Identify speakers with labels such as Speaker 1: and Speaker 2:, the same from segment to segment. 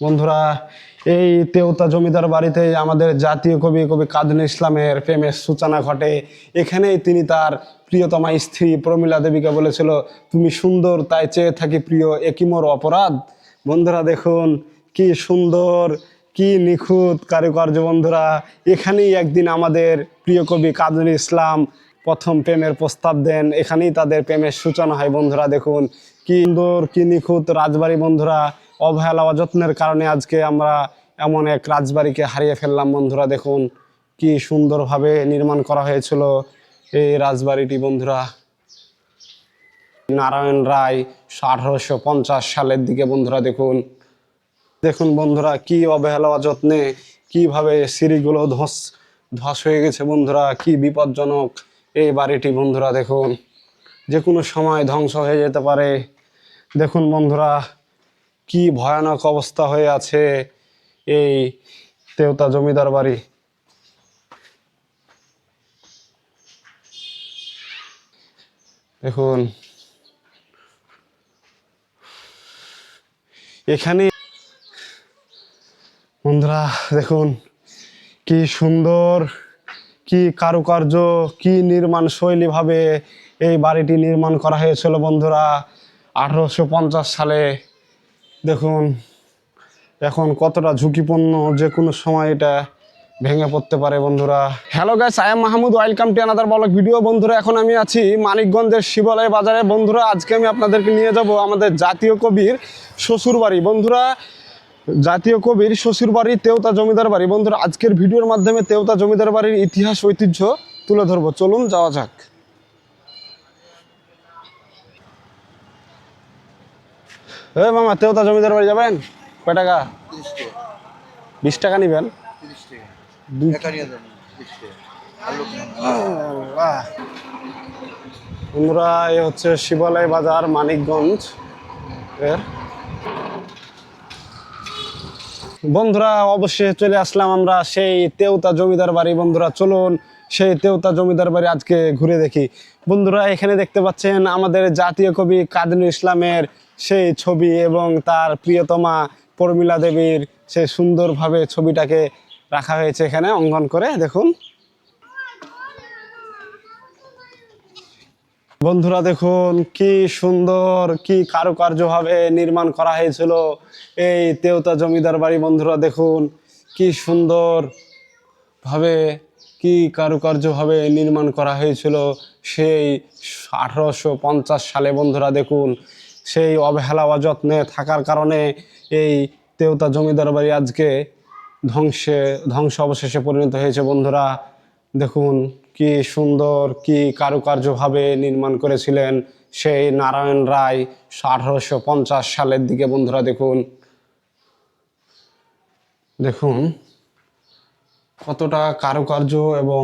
Speaker 1: বন্ধুরা, এই তেওতা জমিদার বাড়িতে আমাদের জাতীয় কবি কবি কাজী ইসলামের প্রেমের সূচনা ঘটে। এখানেই তিনি তার প্রিয়তমা স্ত্রী প্রমীলা দেবীকে বলেছিল, তুমি সুন্দর, তাই চেয়ে থাকি প্রিয় একই মোর অপরাধ। বন্ধুরা, দেখুন, কি সুন্দর, কি নিখুঁত কারুকার্য বন্ধুরা। এখানেই একদিন আমাদের প্রিয় কবি কাজী ইসলাম প্রথম প্রেমের প্রস্তাব দেন। এখানেই তাদের প্রেমের সূচনা হয়। বন্ধুরা, দেখুন কি সুন্দর, কি নিখুঁত রাজবাড়ি বন্ধুরা। অবহেলা, অযত্নের কারণে আজকে আমরা এমন এক রাজবাড়িকে হারিয়ে ফেললাম। বন্ধুরা, দেখুন কি সুন্দরভাবে নির্মাণ করা হয়েছিল এই রাজবাড়িটি, বন্ধুরা। নারায়ণ রায় আঠারোশো পঞ্চাশ সালের দিকে, বন্ধুরা, দেখুন। দেখুন বন্ধুরা, কি অবহেলা, অযত্নে কীভাবে সিঁড়িগুলো ধস ধস হয়ে গেছে, বন্ধুরা। কি বিপজ্জনক এই বাড়িটি বন্ধুরা দেখুন যে কোনো সময় ধ্বংস হয়ে যেতে পারে। দেখুন বন্ধুরা, কি ভয়ানক অবস্থা হয়ে আছে এই তেওতা জমিদার বাড়ি। দেখুন, এখানে বন্ধুরা, দেখুন, কি সুন্দর কি কারুকার্য, কি নির্মাণ শৈলীভাবে এই বাড়িটি নির্মাণ করা হয়েছিল বন্ধুরা? আঠারোশো পঞ্চাশ সালে, দেখুন, এখন কতটা ঝুঁকিপূর্ণ যে কোনো সময় এটা ভেঙে পড়তে পারে বন্ধুরা। Hello guys I am Mahmud welcome to another blog video বন্ধুরা, এখন আমি আছি মানিকগঞ্জের শিবালয় বাজারে। বন্ধুরা, আজকে আমি আপনাদেরকে নিয়ে যাব আমাদের জাতীয় কবির শ্বশুরবাড়ি। বন্ধুরা জাতীয় কবির শ্বশুর বাড়ি তেওতা জমিদার বাড়ি। বন্ধুরা আজকের ভিডিওর মাধ্যমে তেওতা জমিদার বাড়ির ইতিহাস ঐতিহ্য তুলে ধরবো। চলুন যাওয়া যাক। এ মামা তেওতা জমিদার বাড়ি যাবেন? কয় টাকা? বিশ টাকা নিবেন? বন্ধুরা এ হচ্ছে শিবালয় বাজার মানিকগঞ্জ। এর বন্ধুরা, অবশ্যই চলে আসলাম আমরা সেই তেওতা জমিদার বাড়ি। বন্ধুরা, চলুন সেই তেওতা জমিদার বাড়ি আজকে ঘুরে দেখি। বন্ধুরা, এখানে দেখতে পাচ্ছেন আমাদের জাতীয় কবি কাদিনুল ইসলামের সেই ছবি এবং তার প্রিয়তমা পরমিলা দেবীর সেই সুন্দরভাবে ছবিটাকে রাখা হয়েছে এখানে অঙ্কন করে। দেখুন। বন্ধুরা দেখুন, কি সুন্দর, কি কারুকার্যভাবে নির্মাণ করা হয়েছিল এই তেওতা জমিদার বাড়ি বন্ধুরা দেখুন, কি সুন্দর ভাবে, কি কারুকার্যভাবে নির্মাণ করা হয়েছিল সেই আঠারোশো পঞ্চাশ সালে বন্ধুরা দেখুন, সেই অবহেলা অযত্নে থাকার কারণে এই তেওতা জমিদার বাড়ি আজকে ধ্বংসে ধ্বংস অবশেষে পরিণত হয়েছে বন্ধুরা। দেখুন কি সুন্দর, কি কারুকার্যভাবে নির্মাণ করেছিলেন সেই নারায়ণ রায় আঠারোশো পঞ্চাশ সালের দিকে, বন্ধুরা দেখুন। দেখুন কতটা কারুকার্য এবং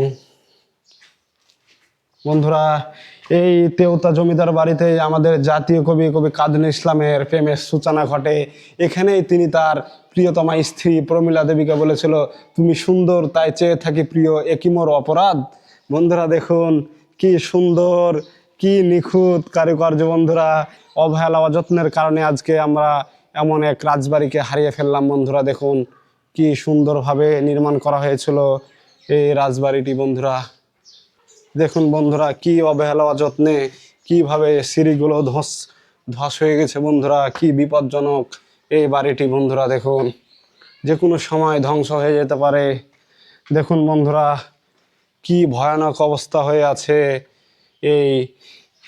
Speaker 1: বন্ধুরা, এই তেওতা জমিদার বাড়িতে আমাদের জাতীয় কবি কবি কাজী ইসলামের প্রেমের সূচনা ঘটে। এখানেই তিনি তার প্রিয়তমা স্ত্রী প্রমীলা দেবীকে বলেছিল, তুমি সুন্দর, তাই চেয়ে থাকি প্রিয় একই মোর অপরাধ? বন্ধুরা দেখুন, কি সুন্দর, কি নিখুঁত কারুকার্য বন্ধুরা। অবহেলা অযত্নের কারণে আজকে আমরা এমন এক রাজবাড়িকে হারিয়ে ফেললাম বন্ধুরা, দেখুন, কি সুন্দরভাবে নির্মাণ করা হয়েছিল এই রাজবাড়িটি বন্ধুরা। দেখুন বন্ধুরা, কি অবহেলা অযত্নে কীভাবে সিঁড়িগুলো ধস ধস হয়ে গেছে বন্ধুরা, কি বিপজ্জনক এই বাড়িটি বন্ধুরা, দেখুন। যে কোনো সময় ধ্বংস হয়ে যেতে পারে। দেখুন বন্ধুরা কি ভয়ানক অবস্থা হয়ে আছে এই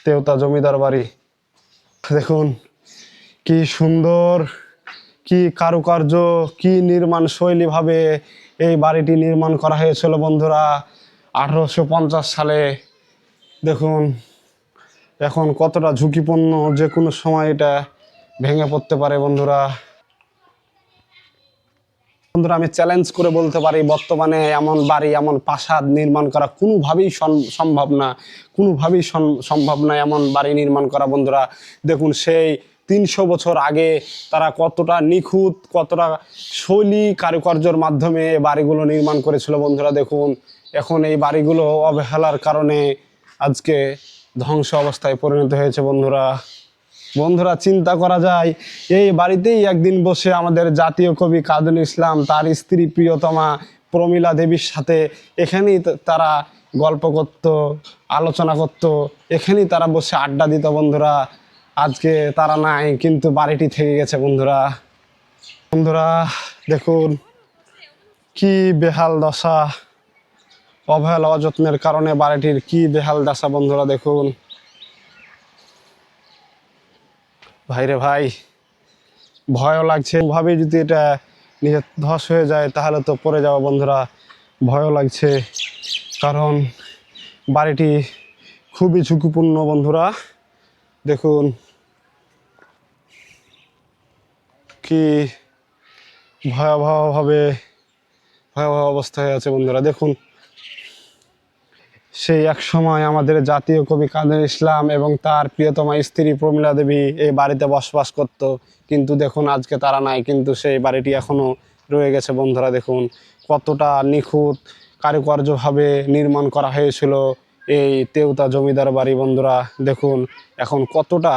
Speaker 1: তেওতা জমিদার বাড়ি? দেখুন, কি সুন্দর, কি কারুকার্য, কি নির্মাণ শৈলীভাবে এই বাড়িটি নির্মাণ করা হয়েছিল বন্ধুরা আঠারোশো পঞ্চাশ সালে। দেখুন, এখন কতটা ঝুঁকিপূর্ণ যে কোনো সময় এটা ভেঙে পড়তে পারে বন্ধুরা। বন্ধুরা, আমি চ্যালেঞ্জ করে বলতে পারি, বর্তমানে এমন বাড়ি, এমন প্রাসাদ নির্মাণ করা কোনোভাবেই সম্ভব না। কোনোভাবেই সম্ভব না এমন বাড়ি নির্মাণ করা, বন্ধুরা। দেখুন, সেই তিনশো বছর আগে তারা কতটা নিখুঁত, কতটা শৈলী কারুকার্যর মাধ্যমে বাড়িগুলো নির্মাণ করেছিল, বন্ধুরা। দেখুন, এখন এই বাড়িগুলো অবহেলার কারণে আজকে ধ্বংস অবস্থায় পরিণত হয়েছে, বন্ধুরা। বন্ধুরা, চিন্তা করা যায়, এই বাড়িতেই একদিন বসে আমাদের জাতীয় কবি কাদুল ইসলাম, তার স্ত্রী প্রিয়তমা প্রমীলা দেবীর সাথে এখানেই তারা গল্প করত, আলোচনা করত, এখানেই তারা বসে আড্ডা দিত বন্ধুরা। আজকে তারা নাই, কিন্তু বাড়িটি থেকে গেছে বন্ধুরা। বন্ধুরা, দেখুন, কি বেহাল দশা, অবহেলা, অযত্নের কারণে বাড়িটির কি বেহাল দশা বন্ধুরা, দেখুন। ভাইরে ভাই, ভয়ও লাগছে। ভাবে যদি এটা নিজের ধস হয়ে যায়, তাহলে তো পড়ে যাওয়া বন্ধুরা, ভয়ও লাগছে। কারণ বাড়িটি খুবই ঝুঁকিপূর্ণ বন্ধুরা। দেখুন কি ভয়াবহভাবে, ভয়াবহ অবস্থা হয়ে আছে বন্ধুরা। দেখুন সেই এক সময় আমাদের জাতীয় কবি কাদের ইসলাম এবং তার প্রিয়তমা স্ত্রী প্রমীলা দেবী এই বাড়িতে বসবাস করত। কিন্তু দেখুন, আজকে তারা নাই, কিন্তু সেই বাড়িটি এখনও রয়ে গেছে। বন্ধুরা, দেখুন কতটা নিখুঁত, কারুকার্যভাবে নির্মাণ করা হয়েছিল এই তেউতা জমিদার বাড়ি। বন্ধুরা, দেখুন এখন কতটা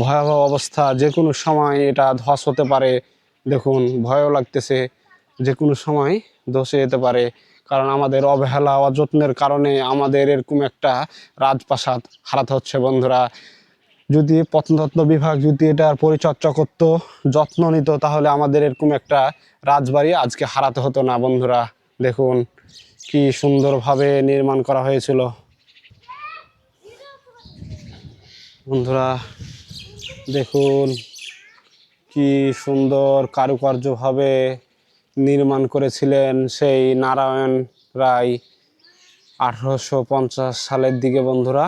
Speaker 1: ভয়াবহ অবস্থা। যে কোনো সময় এটা ধস হতে পারে, দেখুন ভয়ও লাগতেছে। যে কোনো সময় ধসে যেতে পারে। কারণ আমাদের অবহেলা অযত্নের কারণে আমাদের এরকম একটা রাজপ্রাসাদ হারাতে হচ্ছে বন্ধুরা। যদি প্রত্নতত্ত্ব বিভাগ যদি এটার পরিচর্যা করতো, যত্ন নিত, তাহলে আমাদের এরকম একটা রাজবাড়ি আজকে হারাতে হতো না বন্ধুরা। দেখুন কি সুন্দরভাবে নির্মাণ করা হয়েছিল। বন্ধুরা, দেখুন কি সুন্দর কারুকার্যভাবে নির্মাণ করেছিলেন সেই নারায়ণ রায় আঠারোশো পঞ্চাশ সালের দিকে, বন্ধুরা।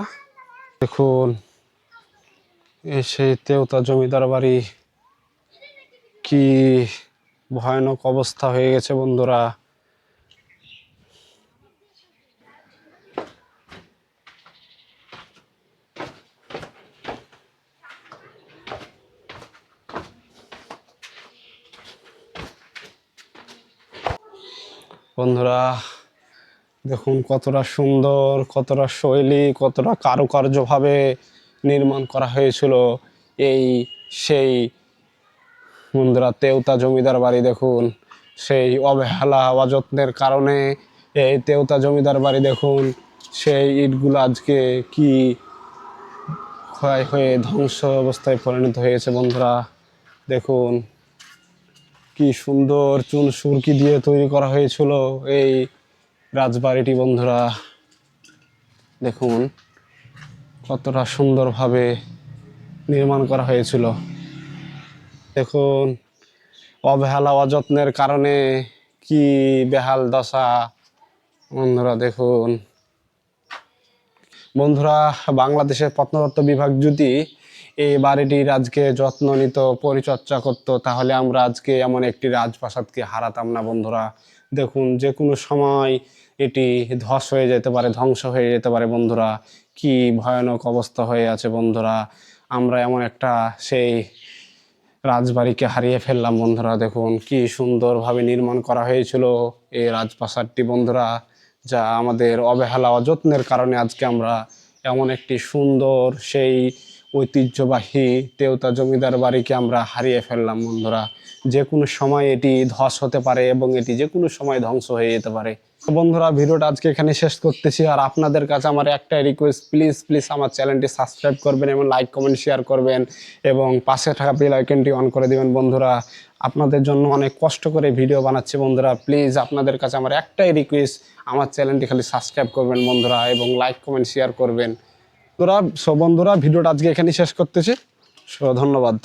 Speaker 1: দেখুন সেই তেওতা জমিদার বাড়ি কি ভয়ানক অবস্থা হয়ে গেছে, বন্ধুরা। বন্ধুরা, দেখুন কতটা সুন্দর, কতটা শৈলী, কতটা কারুকার্যভাবে নির্মাণ করা হয়েছিল এই সেই বন্ধুরা তেওতা জমিদার বাড়ি, দেখুন। সেই অবহেলা অযত্নের কারণে এই তেওতা জমিদার বাড়ি, দেখুন। সেই ইটগুলো আজকে কি ক্ষয় হয়ে ধ্বংস অবস্থায় পরিণত হয়েছে বন্ধুরা, দেখুন। কি সুন্দর চুন সুরকি দিয়ে তৈরি করা হয়েছিল এই রাজবাড়িটি, বন্ধুরা। দেখুন, কতটা সুন্দরভাবে নির্মাণ করা হয়েছিল। দেখুন, অবহেলা, অযত্নের কারণে কি বেহাল দশা, বন্ধুরা, দেখুন। বন্ধুরা, বাংলাদেশের প্রত্নতত্ত্ব বিভাগ যদি এই বাড়িটির আজকে যত্ন নিত, পরিচর্যা করত, তাহলে আমরা আজকে এমন একটি রাজপ্রাসাদকে হারাতাম না বন্ধুরা। দেখুন যে কোনো সময় এটি ধস হয়ে যেতে পারে, ধ্বংস হয়ে যেতে পারে বন্ধুরা। কি ভয়ানক অবস্থা হয়ে আছে বন্ধুরা। আমরা এমন একটা সেই রাজবাড়িকে হারিয়ে ফেললাম বন্ধুরা, দেখুন, কি সুন্দরভাবে নির্মাণ করা হয়েছিল এই রাজপ্রাসাদটি বন্ধুরা, যা আমাদের অবহেলা, অযত্নের কারণে আজকে আমরা এমন একটি সুন্দর সেই ঐতিহ্যবাহী তেওতা জমিদার বাড়িকে আমরা হারিয়ে ফেললাম, বন্ধুরা। যে কোনো সময় এটি ধস হতে পারে এবং এটি যে কোনো সময় ধ্বংস হয়ে যেতে পারে। বন্ধুরা, ভিডিওটা আজকে এখানে শেষ করতেছি। আর আপনাদের কাছে আমার একটাই রিকোয়েস্ট প্লিজ প্লিজ আমার চ্যানেলটি সাবস্ক্রাইব করবেন এবং লাইক কমেন্ট শেয়ার করবেন এবং পাশে থাকা বেল আইকনটি অন করে দিবেন। বন্ধুরা, আপনাদের জন্য অনেক কষ্ট করে ভিডিও বানাচ্ছি বন্ধুরা। প্লিজ আপনাদের কাছে আমার একটাই রিকোয়েস্ট আমার চ্যানেলটি খালি সাবস্ক্রাইব করবেন বন্ধুরা এবং লাইক কমেন্ট শেয়ার করবেন। তোরা সব বন্ধুরা ভিডিওটা আজকে এখানেই শেষ করতেছি। ধন্যবাদ।